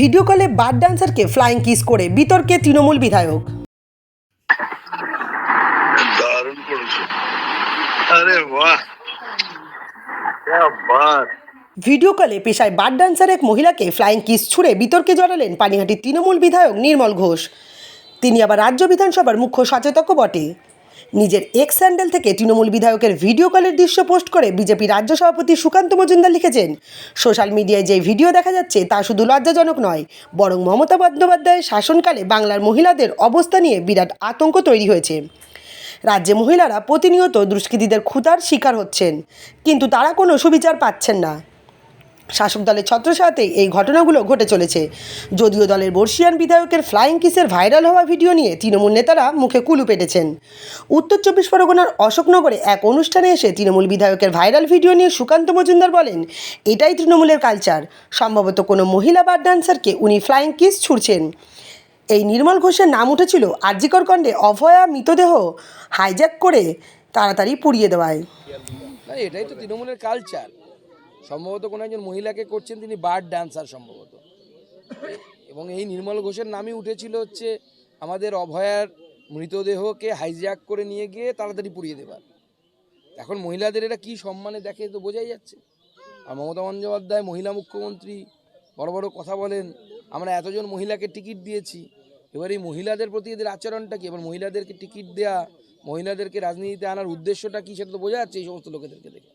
Video কলে বার ডান্সারকে flying kiss করে বিতর্কে তৃণমূল বিধায়ক। ভিডিও কলে পেশায় বার ডান্সার এক মহিলাকে ফ্লাইং কিস ছুড়ে বিতর্কে জড়ালেন পানিহাটির তৃণমূল বিধায়ক নির্মল ঘোষ। তিনি আবার রাজ্য বিধানসভার মুখ্য সচেতক বটে। নিজের এক্স স্যান্ডেল থেকে তৃণমূল বিধায়কের ভিডিও কলের দৃশ্য পোস্ট করে বিজেপি রাজ্য সভাপতি সুকান্ত মজুমদার লিখেছেন সোশ্যাল মিডিয়ায় যে ভিডিও দেখা যাচ্ছে, তা শুধু লজ্জাজনক নয়, বরং মমতা বন্দ্যোপাধ্যায়ের শাসনকালে বাংলার মহিলাদের অবস্থা নিয়ে বিরাট আতঙ্ক তৈরি হয়েছে। রাজ্যে মহিলারা প্রতিনিয়ত দুষ্কৃতীদের ক্ষুতার শিকার হচ্ছেন, কিন্তু তারা কোনো সুবিচার পাচ্ছেন না। শাসক দলের ছত্রছায়াতে এই ঘটনাগুলো ঘটে চলেছে। যদিও দলের বর্ষিয়ান বিধায়কের ফ্লাইং কিসের ভাইরাল হওয়া ভিডিও নিয়ে তৃণমূল নেতারা মুখে কুলু পেটেছেন। উত্তর চব্বিশ পরগনার অশোকনগরে এক অনুষ্ঠানে এসে তৃণমূল বিধায়কের ভাইরাল ভিডিও নিয়ে সুকান্ত মজুমদার বলেন, এটাই তৃণমূলের কালচার সম্ভবত কোনো মহিলা বার ডান্সারকে উনি ফ্লাইং কিস ছুড়ছেন। এই নির্মল ঘোষের নাম উঠেছিল আরজিকর কণ্ডে অভয়া মৃতদেহ। হাইজ্যাক করে তাড়াতাড়ি পুড়িয়ে দেওয়ায়। এটাই তো তৃণমূলের কালচার সম্ভবত কোনো একজন মহিলাকে করছেন তিনি বার্ড ডান্সার সম্ভবত। এবং এই নির্মল ঘোষের নামই উঠেছিল হচ্ছে আমাদের অভয়ার মৃতদেহকে হাইজ্যাক করে নিয়ে গিয়ে তাড়াতাড়ি পুড়িয়ে দেবার। এখন মহিলাদের এটা কী সম্মানে দেখে তো বোঝাই যাচ্ছে। আর মমতা বন্দ্যোপাধ্যায়, মহিলা মুখ্যমন্ত্রী বড় বড় কথা বলেন, আমরা এতজন মহিলাকে টিকিট দিয়েছি, এবার এই মহিলাদের প্রতি এদের আচরণটা কি? এবার মহিলাদেরকে টিকিট দেয়া, মহিলাদেরকে রাজনীতিতে আনার উদ্দেশ্যটা কি সেটা তো বোঝা যাচ্ছে এই সমস্ত লোকেদেরকে দেখে।